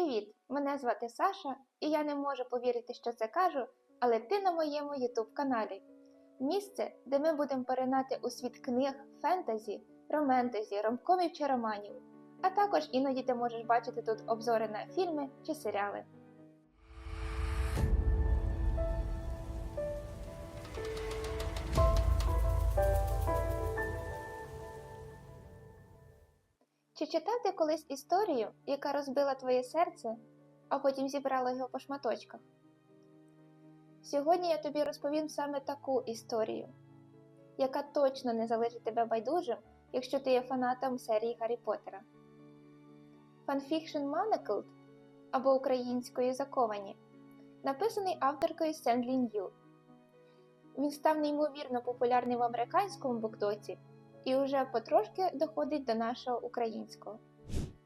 Привіт! Мене звати Саша, і я не можу повірити, що це кажу, але ти на моєму YouTube каналі. Місце, де ми будемо перенати у світ книг, фентезі, романтезі, ромкомів чи романів. А також іноді ти можеш бачити тут обзори на фільми чи серіали. Чи читати колись історію, яка розбила твоє серце, а потім зібрала його по шматочках? Сьогодні я тобі розповім саме таку історію, яка точно не залишить тебе байдужим, якщо ти є фанатом серії Гаррі Поттера. Фанфікшн Manacled або українською заковані, написаний авторкою Сендлі Нью. Він став неймовірно популярним в американському буктоці і вже потрошки доходить до нашого українського.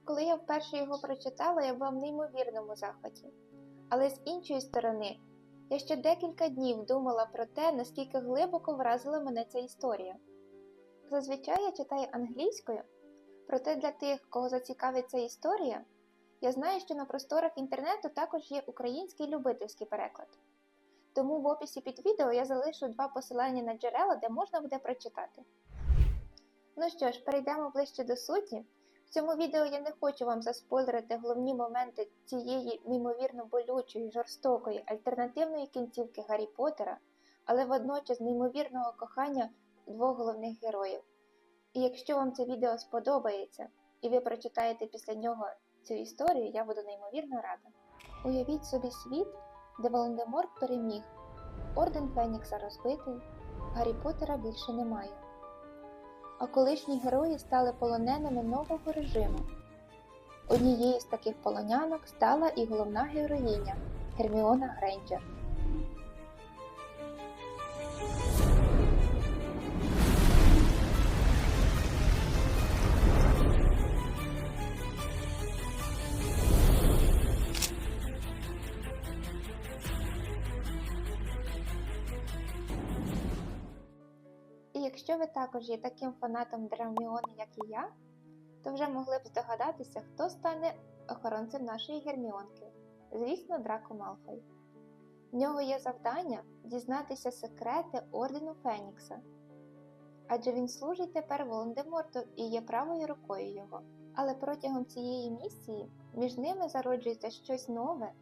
Коли я вперше його прочитала, я була в неймовірному захваті. Але з іншої сторони, я ще декілька днів думала про те, наскільки глибоко вразила мене ця історія. Зазвичай я читаю англійською, проте для тих, кого зацікавить ця історія, я знаю, що на просторах інтернету також є український любительський переклад. Тому в описі під відео я залишу два посилання на джерела, де можна буде прочитати. Ну що ж, перейдемо ближче до суті. В цьому відео я не хочу вам заспойлерити головні моменти цієї неймовірно болючої, жорстокої, альтернативної кінцівки Гаррі Поттера, але водночас неймовірного кохання двох головних героїв. І якщо вам це відео сподобається і ви прочитаєте після нього цю історію, я буду неймовірно рада. Уявіть собі світ, де Волан-де-Морт переміг, Орден Фенікса розбитий, Гаррі Поттера більше немає а колишні герої стали полоненими нового режиму. Однією з таких полонянок стала і головна героїня Герміона Грейнджер. Якщо ви також є таким фанатом Герміони, як і я, то вже могли б здогадатися, хто стане охоронцем нашої Герміонки. Звісно, Драко Малфой. В нього є завдання дізнатися секрети Ордену Фенікса, адже він служить тепер Волан-де-Морту і є правою рукою його. Але протягом цієї місії між ними зароджується щось нове,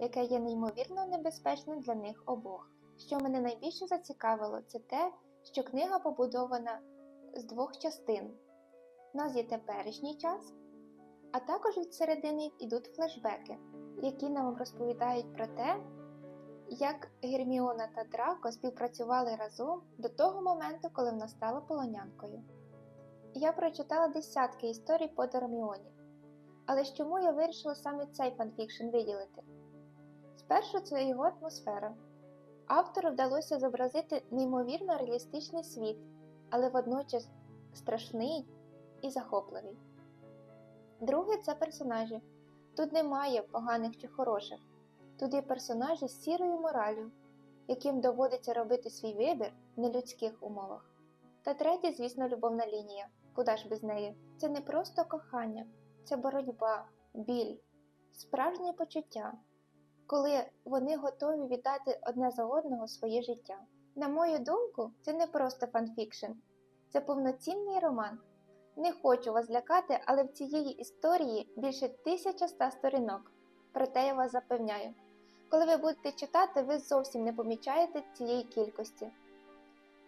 яке є неймовірно небезпечним для них обох. Що мене найбільше зацікавило, це те, що книга побудована з двох частин. У нас є теперішній час, а також від середини йдуть флешбеки, які нам розповідають про те, як Герміона та Драко співпрацювали разом до того моменту, коли вона стала полонянкою. Я прочитала десятки історій по Герміоні, але ж чому я вирішила саме цей фанфікшн виділити? Спершу це його атмосфера. Автору вдалося зобразити неймовірно реалістичний світ, але водночас страшний і захопливий. Друге це персонажі. Тут немає поганих чи хороших, тут є персонажі з сірою моралю, яким доводиться робити свій вибір в нелюдських умовах. Та третє, звісно, любовна лінія. Куди ж без неї? Це не просто кохання, це боротьба, біль, справжнє почуття коли вони готові віддати одне за одного своє життя. На мою думку, це не просто фанфікшн, це повноцінний роман. Не хочу вас лякати, але в цієї історії більше 1100 сторінок. Проте я вас запевняю, коли ви будете читати, ви зовсім не помічаєте цієї кількості.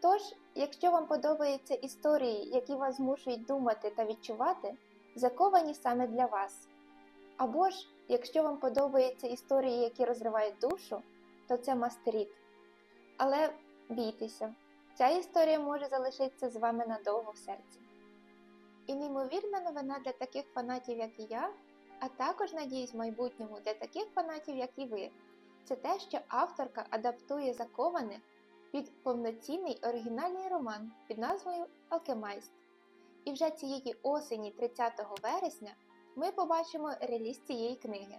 Тож, якщо вам подобаються історії, які вас змушують думати та відчувати, заковані саме для вас. Або ж, якщо вам подобаються історії, які розривають душу, то це мастеріт. Але бійтеся, ця історія може залишитися з вами надовго в серці. І неймовірна новина для таких фанатів, як і я, а також, надіюсь, в майбутньому для таких фанатів, як і ви, це те, що авторка адаптує закованих під повноцінний оригінальний роман під назвою Алкемайст. І вже цієї осені 30 вересня ми побачимо реліз цієї книги.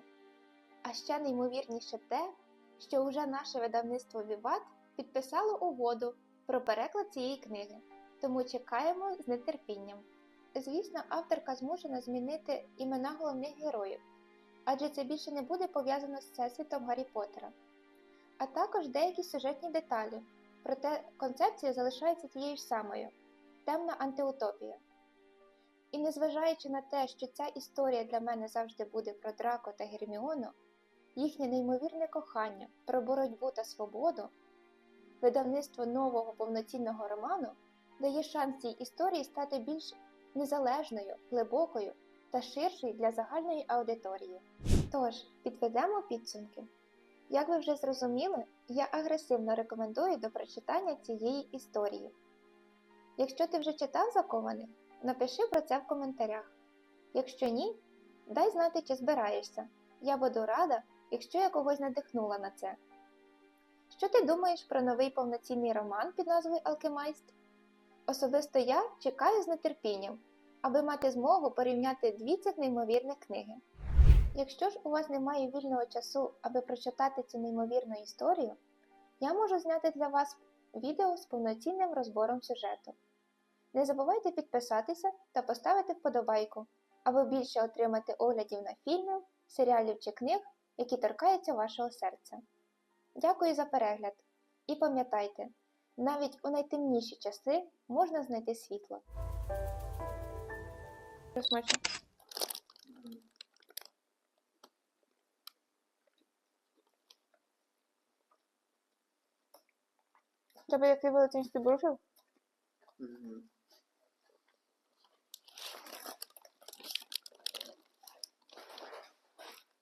А ще неймовірніше те, що вже наше видавництво Віват підписало угоду про переклад цієї книги, тому чекаємо з нетерпінням. Звісно, авторка змушена змінити імена головних героїв, адже це більше не буде пов'язано з всесвітом Гаррі Поттера, а також деякі сюжетні деталі, проте концепція залишається тією ж самою темна антиутопія. І незважаючи на те, що ця історія для мене завжди буде про Драко та Герміону, їхнє неймовірне кохання, про боротьбу та свободу, видавництво нового повноцінного роману дає шанс цій історії стати більш незалежною, глибокою та ширшою для загальної аудиторії. Тож, підведемо підсумки. Як ви вже зрозуміли, я агресивно рекомендую до прочитання цієї історії. Якщо ти вже читав закованих, напиши про це в коментарях. Якщо ні, дай знати, чи збираєшся. Я буду рада, якщо я когось надихнула на це. Що ти думаєш про новий повноцінний роман під назвою Алкемайст? Особисто я чекаю з нетерпінням, аби мати змогу порівняти дві цих неймовірних книги. Якщо ж у вас немає вільного часу, аби прочитати цю неймовірну історію, я можу зняти для вас відео з повноцінним розбором сюжету. Не забувайте підписатися та поставити вподобайку, аби більше отримати оглядів на фільмів, серіалів чи книг, які торкаються вашого серця. Дякую за перегляд! І пам'ятайте, навіть у найтемніші часи можна знайти світло. Смачно. Тебе який велетенський брушив?